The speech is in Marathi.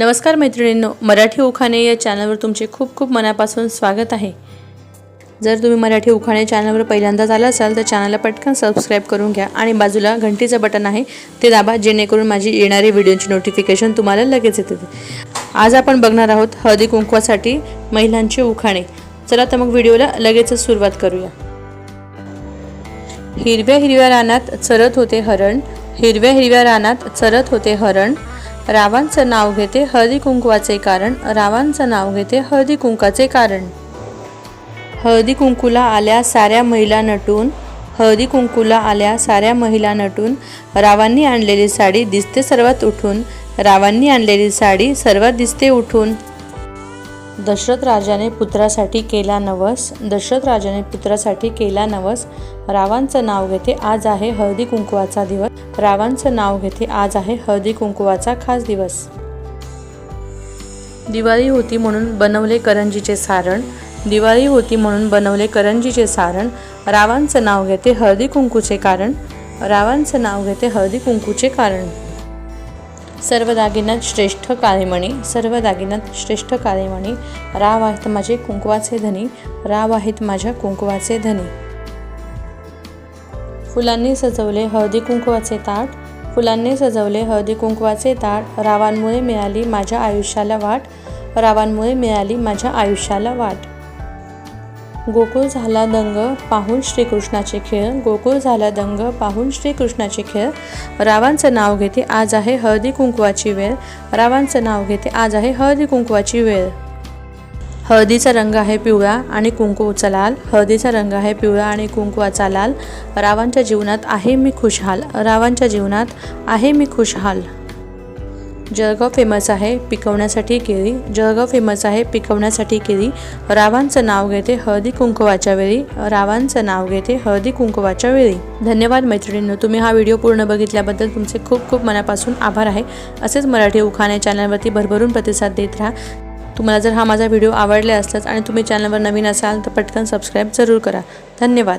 नमस्कार मैत्रिणींनो मराठी उखाणे या चॅनलवर तुमचे खूप खूप मनापासून स्वागत आहे. जर तुम्ही मराठी उखाणे चॅनलवर पहिल्यांदाच आला असाल तर चॅनलला पटकन सबस्क्राईब करून घ्या आणि बाजूला घंटीचं बटन आहे ते दाबा जेणेकरून माझी येणारी व्हिडिओची नोटिफिकेशन तुम्हाला लगेच येते. आज आपण बघणार आहोत हळदी कुंकवासाठी महिलांचे उखाणे. चला तर मग व्हिडिओला लगेचच सुरुवात करूया. हिरव्या हिरव्या रानात चरत होते हरण हिरव्या हिरव्या रानात चरत होते हरण रावांचं नाव घेते हळदी कुंकवाचे कारण. रावांचं नाव घेते हळदी कुंकाचे कारण. हळदी कुंकूला आल्या साऱ्या महिला नटून. हळदी कुंकूला आल्या साऱ्या महिला नटून. रावांनी आणलेली साडी दिसते सर्वात उठून. रावांनी आणलेली साडी सर्वात दिसते उठून. दशरथ राजाने पुत्रासाठी केला नवस. दशरथ राजाने पुत्रासाठी केला नवस. रावांचं नाव घेते आज आहे हळदी कुंकवाचा दिवस. रावांचं नाव घेते आज आहे हळदी कुंकवाचा खास दिवस. दिवाळी होती म्हणून बनवले करंजीचे सारण. दिवाळी होती म्हणून बनवले करंजीचे सारण. रावांचं नाव घेते हळदी कुंकूचे कारण. रावांचं नाव घेते हळदी कुंकूचे कारण. सर्व दागिन्यात श्रेष्ठ काळेमणी सर्व दागिन्यात श्रेष्ठ काळेमणी राव आहेत माझे कुंकवाचे धनी राव आहेत माझ्या कुंकवाचे धनी. फुलांनी सजवले हळदी कुंकवाचे ताट फुलांनी सजवले हळदी कुंकवाचे ताट रावांमुळे मिळाली माझ्या आयुष्याला वाट रावांमुळे मिळाली माझ्या आयुष्याला वाट. गोकुळ झाला दंग पाहून श्रीकृष्णाचे खेळ. गोकुळ झाला दंग पाहून श्रीकृष्णाचे खेळ. रावांचं नाव घेते आज आहे हळदी कुंकवाची वेळ. रावांचं नाव घेते आज आहे हळदी कुंकवाची वेळ. हळदीचा रंग आहे पिवळा आणि कुंकूचा लाल. हळदीचा रंग आहे पिवळा आणि कुंकुवाचा लाल. रावांच्या जीवनात आहे मी खुशहाल. रावांच्या जीवनात आहे मी खुशहाल. जळगाव फेमस आहे पिकवण्यासाठी केळी. जळगाव फेमस आहे पिकवण्यासाठी केळी. रावांचं नाव घेते हळदी कुंकवाच्या वेळी. रावांचं नाव घेते हळदी कुंकवाच्या वेळी. धन्यवाद मैत्रिणींनो तुम्ही हा व्हिडिओ पूर्ण बघितल्याबद्दल तुमचे खूप खूप मनापासून आभार आहे. असेच मराठी उखाणे चॅनलवरती भरभरून प्रतिसाद देत राहा. तुम्हाला जर हा माझा व्हिडिओ आवडला असलाच आणि तुम्ही चॅनलवर नवीन असाल तर पटकन सबस्क्राईब जरूर करा. धन्यवाद.